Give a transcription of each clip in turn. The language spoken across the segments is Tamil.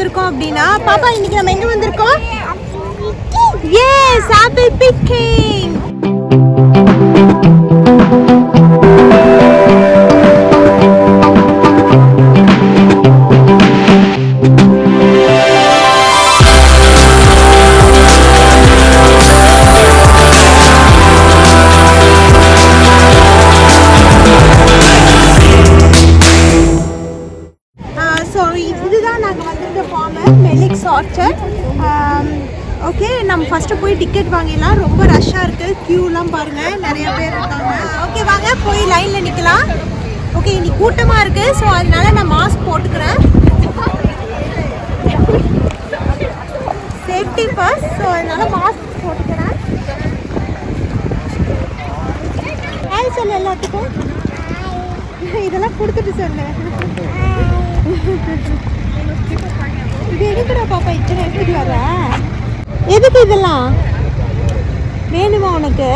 வந்திருக்கோம் அப்படின்னா பாப்பா இன்னைக்கு நம்ம எங்க வந்திருக்கோம்? எஸ் ஆப்பிள் பிக்கே க்யூலாம் பாருங்கள் நிறைய பேர் இருக்காங்க. ஓகே வாங்க போய் லைனில் நிற்கலாம் ஓகே இன்னைக்கு கூட்டமாக இருக்குது ஸோ அதனால நான் மாஸ்க் போட்டுக்கிறேன். சேஃப்டி ஃபர்ஸ்ட் ஸோ அதனால மாஸ்க் போட்டுக்கிறேன். ஹாய் சொல்லு எல்லாத்துக்கும். இதெல்லாம் கொடுத்துட்டு சொல்லு. இது எதுக்குடா பாப்பா இத்தனை எப்படி வர எதுக்கு இதெல்லாம்? வேணுமா உனக்கு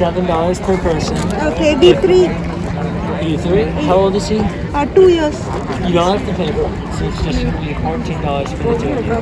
Seven dollars per person. Okay B three You three? How old is he? Two years You don't have to pay for it. So it's just gonna be fourteen dollars for the two of you.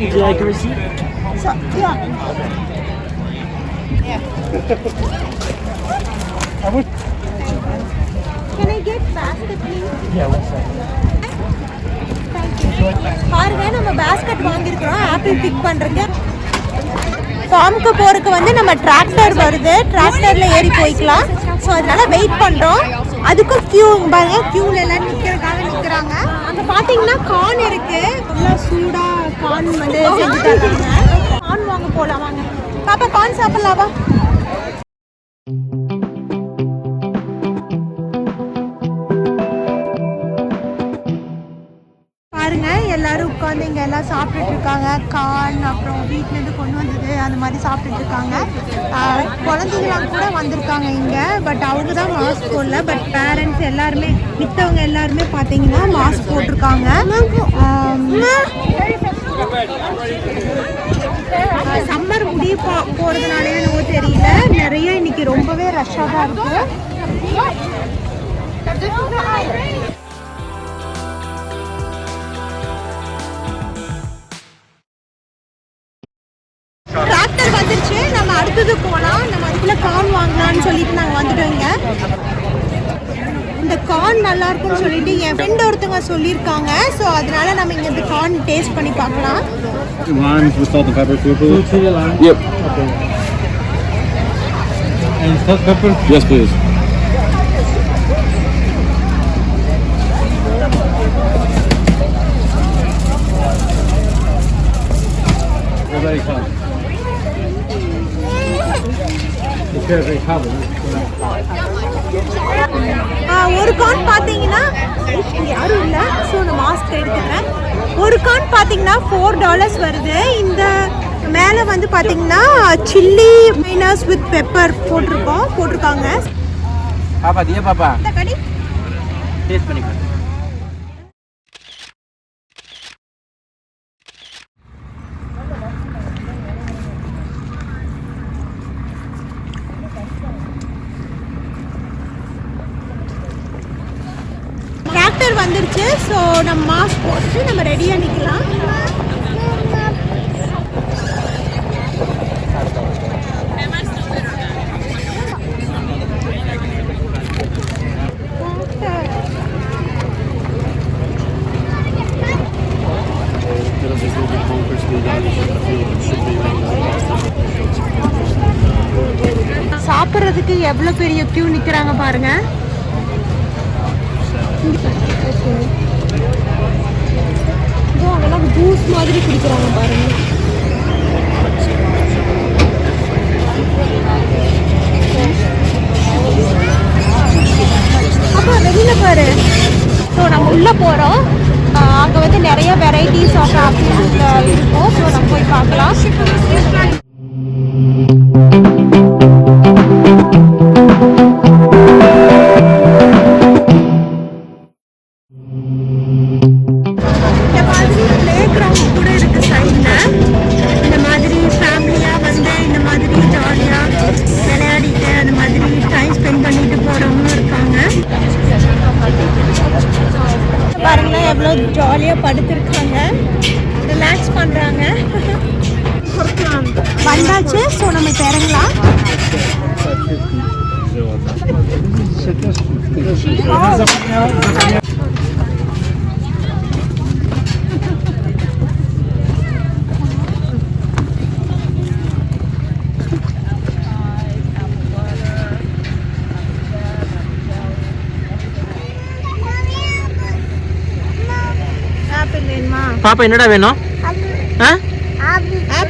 Would you like a receipt? Can I get basket please? Yeah, one second. பாருங்க நம்ம பேஸ்கெட் வாங்கியிருக்கிறோம். ஆப்பிள் பிக் பண்ணுறதுக்கு ஃபார்முக்கு போகிறதுக்கு வந்து நம்ம டிராக்டர் வருது. டிராக்டரில் ஏறி போய்க்கலாம். ஸோ அதனால வெயிட் பண்ணுறோம் அதுக்கும் க்யூ பாருங்க க்யூவில் எல்லாம் நிற்கிறதுக்காக நிற்கிறாங்க அங்கே பார்த்தீங்கன்னா கார்ன் இருக்குது நல்லா சூடாக கார்ன் வந்து செஞ்சு தராங்க. கார்ன் வாங்க போகலாம் வாங்க. பாப்பா கார்ன் சாப்பிட்லாவா உட்காந்து இங்கே எல்லாம் சாப்பிட்டுட்டு இருக்காங்க. கான் அப்புறம் வீட்டிலேருந்து கொண்டு வந்தது அந்த மாதிரி சாப்பிட்டுட்டு இருக்காங்க. குழந்தைங்களாம் கூட வந்திருக்காங்க இங்கே பட் அவங்க தான் மாஸ்க் போடல. பட் பேரண்ட்ஸ் எல்லாருமே மித்தவங்க எல்லாருமே பார்த்தீங்கன்னா மாஸ்க் போட்டிருக்காங்க. சம்மர் முடிய போ போறதுனாலே என்னவோ தெரியல. நிறைய இன்னைக்கு ரொம்பவே ரஷ்ஷாக தான் இருக்கு. அடுத்தது போகலாம் நம்ம அதுக்குள்ள கார்ன் வாங்கலாம்னு சொல்லிட்டு நாங்கள் வந்துட்டோம் இங்க இந்த கார்ன் நல்லா இருக்கும்னு சொல்லிட்டு என் ஃப்ரெண்ட் ஒருத்தவங்க சொல்லியிருக்காங்க. ஸோ அதனால நம்ம இங்க இந்த கார்ன் டேஸ்ட் பண்ணி பார்க்கலாம். Limes with salt and ஒரு கார்ன் பார்த்தீங்கன்னா யாரும் இல்லை. ஸோ நான் மாஸ்க் எடுத்துக்கிறேன். ஒரு கார்ன் பார்த்தீங்கன்னா ஃபோர் டாலர்ஸ் வருது. இந்த மேலே வந்து பார்த்தீங்கன்னா சில்லி மைனஸ் வித் பெப்பர் போட்டிருக்கோம். போட்டிருக்காங்க. Papa, dia papa. இந்த கடி. Taste பண்ணிக்கோ டிராக்டர் வந்துருச்சு ஸோ நம்ம மாஸ்க் போட்டு நம்ம ரெடியாக நிற்கலாம் சாப்பிட்றதுக்கு எவ்வளோ பெரிய க்யூ நிற்கிறாங்க பாருங்கள் மாதிரி குடிக்கிறாங்க பாருங்க. அப்பா வெளியில பாரு. ஸோ நம்ம உள்ள போகிறோம் அங்கே வந்து நிறைய வெரைட்டிஸ் ஆஃப் ஆப்பிள்ஸ் இருக்கும். ஸோ நம்ம போய் பார்க்கலாம். பாப்பா என்னடா வேணும்?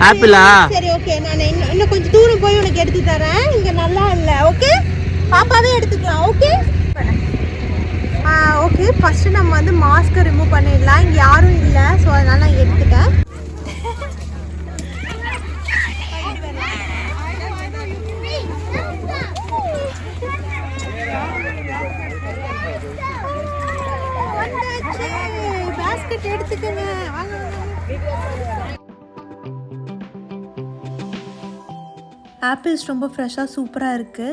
ஆப்பிளா? சரி ஓகே நான் இன்னும் கொஞ்சம் தூரம் போய் உனக்கு எடுத்து தரேன். இங்க நல்லா இல்ல ஓகே? பாப்பாவே எடுத்துக்கலாம் ஓகே? ஆ ஓகே. ஃபர்ஸ்ட் நம்ம வந்து மாஸ்க்கை ரிமூவ் பண்ணிடலாம். இங்க யாரும் இல்ல ஸோ அதனால நான் எடுத்துட்டேன். பாஸ்கெட் எடுத்துக்கங்க. வாங்க ஆப்பிள்ஸ் ரொம்ப ஃப்ரெஷ்ஷாக சூப்பராக இருக்குது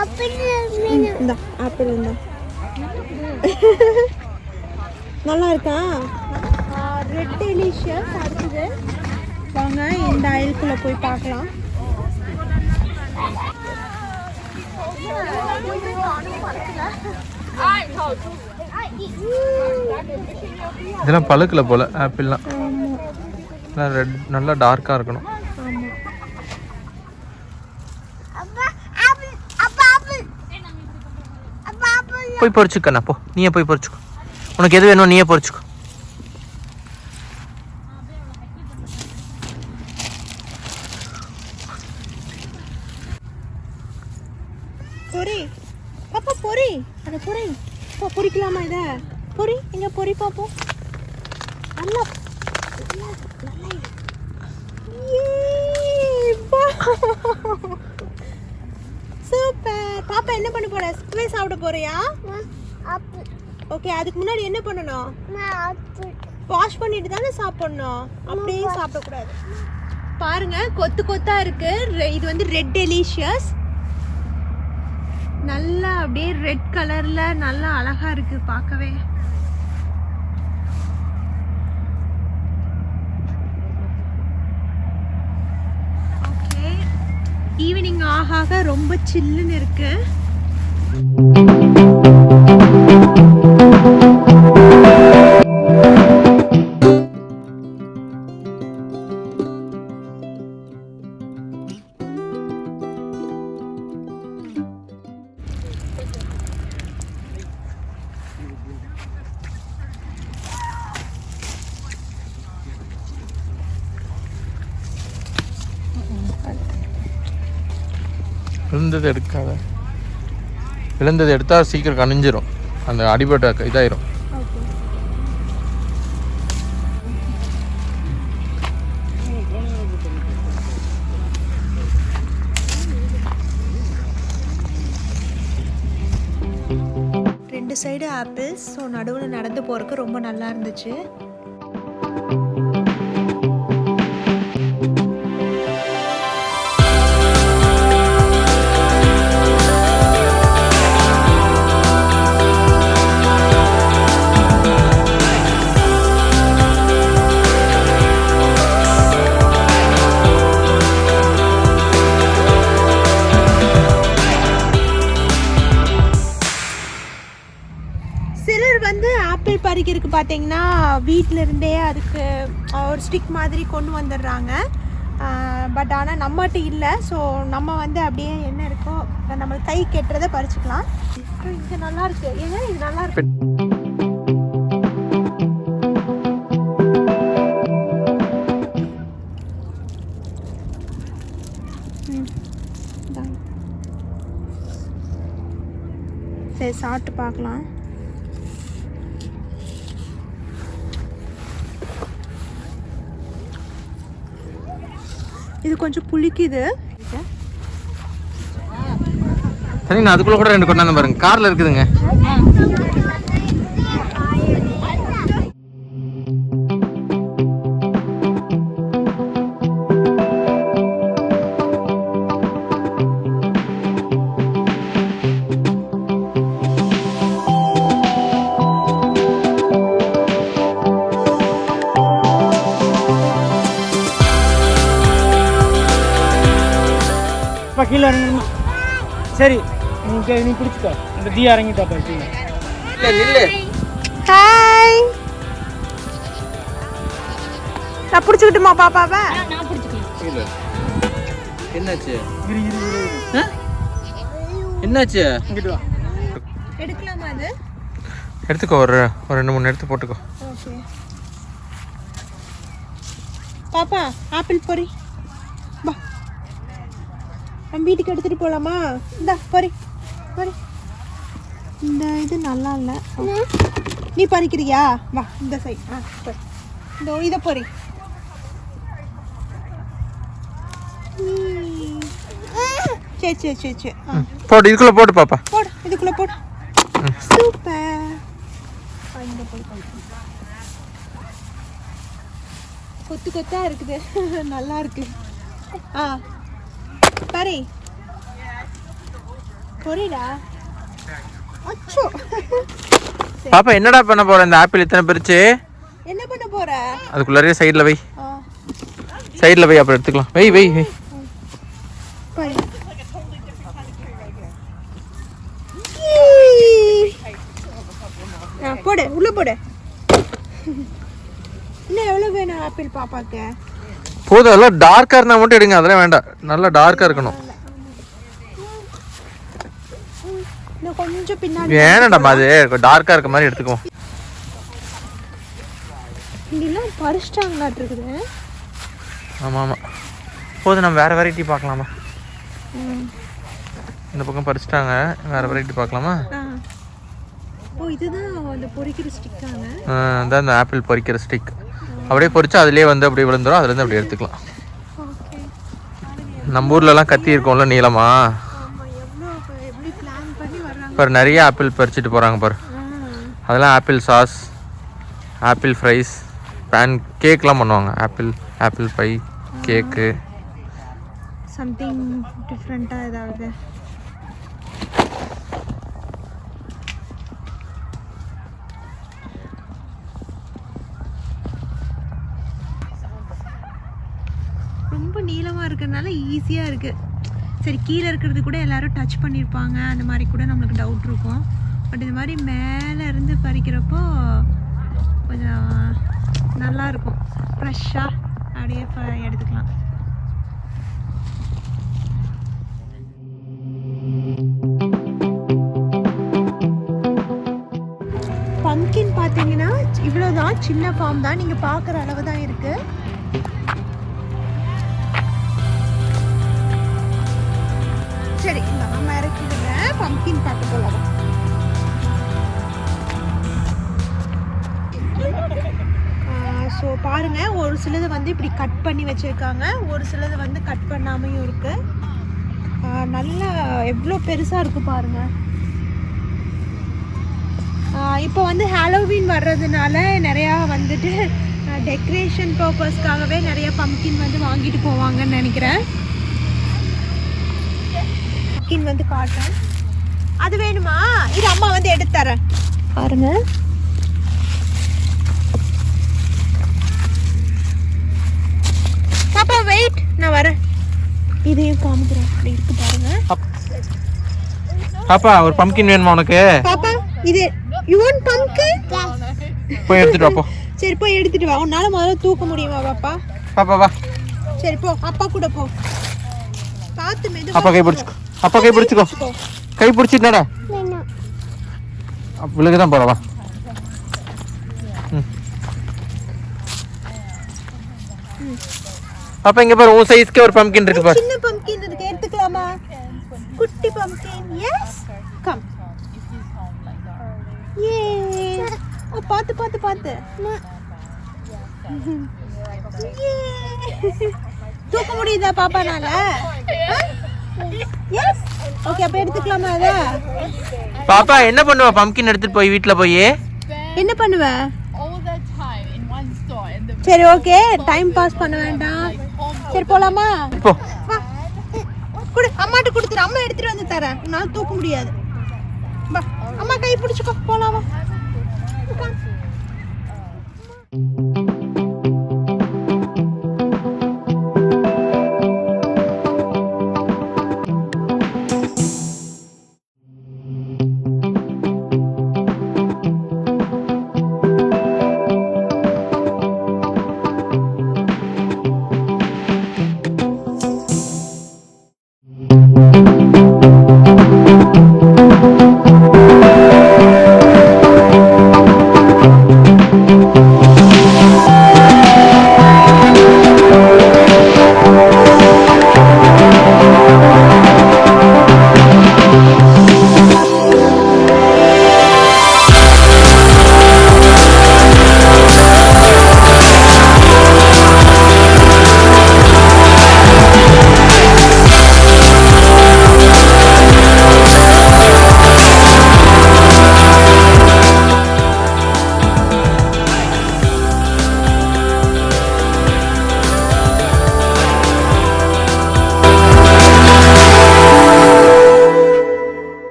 ஆப்பிள் இந்த ஆப்பிள் இந்த. நல்லா இருக்கா ரெட் டெலிஷியஸ் அடுத்தது வாங்க இந்த அயலுக்குள்ளே போய் பார்க்கலாம். இதெல்லாம் பழுக்கல போல ஆப்பிள்லாம். எல்லாம் ரெட் நல்லா டார்க்காக இருக்கணும். போய் பொறிச்சுக்கண்ணா போ. நீயே போய் பொறிச்சுக்கோ. உனக்கு எது வேணும் நீயே பொறிச்சுக்கோ பொரி பாப்பா பொரி அட பொரி போ பொரிக்கலாமா இத பொரி எங்க பொரி பாப்போம் நல்லா நல்லா இரு. Yay! பா. சூப்பர் பாப்பா என்ன சாப்பிட போறியா? ஓகே அதுக்கு முன்னாடி என்ன பண்ணணும்? வாஷ் பண்ணிட்டு தானே சாப்பிடணும். அப்படியே சாப்பிடக்கூடாது. பாருங்க கொத்து கொத்தா இருக்கு. ரெ- இது வந்து ரெட் டெலிஷியஸ் நல்லா அப்படியே ரெட் கலர்ல நல்லா அழகா இருக்கு பார்க்கவே. ஓகே ஈவினிங் ஆக ஆக ரொம்ப சில்லுன்னு இருக்குது இருக்கு விழுந்தது விழுந்தது எடுத்தால் சீக்கிரம் கணிஞ்சிரும். அந்த அடிபட்ட இதாயிரும். ரெண்டு சைடு ஆப்பிள்ஸ் ஸோ நடுவில் நடந்து போகிறதுக்கு ரொம்ப நல்லா இருந்துச்சு. பார்த்தீங்கன்னா வீட்டில் இருந்தே அதுக்கு ஒரு ஸ்டிக் மாதிரி கொண்டு வந்துடுறாங்க. பட் ஆனால் நம்மகிட்ட இல்லை. ஸோ நம்ம வந்து அப்படியே என்ன இருக்கோ நம்ம கை கெட்டுறதை பறிச்சுக்கலாம். இது நல்லா இருக்கு ஏன்னா இது நல்லா இருக்கு சரி சாப்பிட்டு பார்க்கலாம். இது கொஞ்சம் புளிக்குது. சரி நான் அதுக்குள்ள கூட ரெண்டு கொண்டாந்து பாருங்க. கார்ல இருக்குதுங்க. நீ பிடிச்சிக்கோ இந்த தீயா இறங்கிட்டாப்பா கீழே இல்ல நில்லு ஹாய் நான் பிடிச்சிக்கிட்டுமா பாப்பாவை என்னாச்சு இரு இரு இரு இரு. என்னாச்சு இங்கிட்டு வா எடுக்கலாமா அது எடுத்துக்கோ ஒரு ஒரு ரெண்டு மூணு எடுத்து போட்டுக்கோ ஓகே பாப்பா ஆப்பிள் பொரி வா நம்ம வீட்டுக்கு எடுத்துட்டு போலாமா இந்த பொரி இந்த இது நல்லா இல்லை நீ பறிக்கிறியா? வா இந்த சைட் ஆ பொரி இந்த இதை பொரி ம். சரி சரி சரி சரி ஆ போடு இதுக்குள்ள போட்டு பாப்பா. போடு இதுக்குள்ள போடு. சூப்பர். இங்க போய் கொத்து கொத்தா இருக்குது. நல்லா இருக்கு. ஆ பாரு பொரிடா அச்சோ. பாப்பா என்னடா பண்ண போற? இந்த ஆப்பிள் இத்தனை பிரிச்சு? என்ன பண்ண போற? அதுக்குள்ளாரே சைடில் வை. சைடில் வை அப்புறம் எடுத்துக்கலாம். வை வை வை. போடு உள்ள போடு. இன்னும் எவ்வளோ வேணும் ஆப்பிள் பாப்பாக்கு? போதும் அதெல்லாம் டார்க்காக இருந்தால் மட்டும் எடுங்க அதெல்லாம் வேண்டாம். நல்லா டார்க்காக இருக்கணும் இன்னும் கொஞ்சம் பின்னாடி வேணாம்டாம்மா அது டார்க்காக இருக்க மாதிரி எடுத்துக்குவோம். இங்கெல்லாம் பறிச்சிட்டாங்களாட்டு இருக்குது. ஆமாம் ஆமாம் போதும் நம்ம வேறு வெரைட்டி பார்க்கலாமா? இந்த பக்கம் பறிச்சிட்டாங்க. வேறு வெரைட்டி பார்க்கலாமா? ஓ இதுதான் அந்த பொரிக்கிற ஸ்டிக்காங்க ஆ, அதான் இந்த ஆப்பிள் பொரிக்கிற ஸ்டிக் அப்படியே பொரிச்சா அதுலேயே வந்து அப்படியே விழுந்துரும். அதுலேருந்து அப்படியே எடுத்துக்கலாம். நம்ம ஊர்லலாம் கத்தி இருக்கும்ல நீளமா ஆமாம் எவ்வளோ எப்படி பிளான் பண்ணி வர்றாங்க பாரு நிறைய ஆப்பிள் பறிச்சுட்டு போகிறாங்க பாரு. அதெல்லாம் apple sauce apple fries pan கேக்லாம் பண்ணுவாங்க. Apple apple pie cake something டிஃப்ரெண்ட்டாக ஏதாவது? ரொம்ப நீளமாக இருக்கிறதுனால ஈஸியாக இருக்குது சரி கீழே இருக்கிறது கூட எல்லாரும் டச் பண்ணியிருப்பாங்க அந்த மாதிரி கூட நம்மளுக்கு டவுட் இருக்கும். பட் இந்த மாதிரி மேலே இருந்து பறிக்கிறப்போ கொஞ்சம் நல்லா இருக்கும். ஃப்ரெஷ்ஷாக அப்படியே ப- எடுத்துக்கலாம். பம்கின் பார்த்தீங்கன்னா இவ்வளோதான் சின்ன ஃபார்ம் தான். நீங்கள் பார்க்குற அளவு தான் இருக்குது சரி நான் இறக்கிடுங்க பம்கின் பார்க்க போகலாம் ஸோ பாருங்க ஒரு சிலது வந்து இப்படி கட் பண்ணி வச்சிருக்காங்க. ஒரு சிலது வந்து கட் பண்ணாமையும் இருக்கு. நல்லா எவ்வளோ பெருசாக இருக்கு பாருங்க. இப்போ வந்து ஹாலோவீன் வர்றதுனால நிறையா வந்துட்டு டெக்கரேஷன் பர்பஸ்க்காகவே நிறைய பம்கின் வந்து வாங்கிட்டு போவாங்கன்னு நினைக்கிறேன். பம்கின் வந்து காட்டுறேன். அது வேணுமா? இது அம்மா வந்து எடுத்து தரேன். பாருங்க. பாப்பா வெயிட் நான் வரேன். இதையும் காமிக்கிறேன். அப்படி இருக்கு பாருங்க. பாப்பா ஒரு பம்கின் வேணுமா உனக்கு? பாப்பா இது யூ வாண்ட் பம்கின் போய் எடுத்துட்டு வா சரி போய் எடுத்துட்டு வா. உன்னால முதல்ல தூக்க முடியுமா பாப்பா? பாப்பா வா. சரி போ. அப்பா கூட போ. பார்த்து மெதுவா அப்பா கை பிடிச்சிக்கோ. அப்பா கை பிடிச்சிக்கோ. கை பிடிச்சிட்டாடா விழுக தான் போறவா அப்பா இங்க பாரு உன் சைஸ்க்கே ஒரு பம்கின் இருக்கு பாரு. சின்ன பம்கின் இருக்கு எடுத்துக்கலாமா? குட்டி பம்கின் எஸ் கம் ஏ ஓ பார்த்து பார்த்து ஏ தூக்க முடியுதா பாப்பானால? எஸ் ஓகே அப்ப எடுத்துக்கலாமா அத? பாப்பா என்ன பண்ணுவ? பம்கின் எடுத்துட்டு போய் வீட்ல போய்? என்ன பண்ணுவ? சரி ஓகே டைம் பாஸ் பண்ண வேண்டாம். சரி போலாமா? போ. குடு அம்மாட்ட கொடுத்துரு. அம்மா எடுத்துட்டு வந்து தரேன். உன்னால தூக்க முடியாது. வா. அம்மா கை பிடிச்சுக்கோ. போலாம் வா. உட்காரு.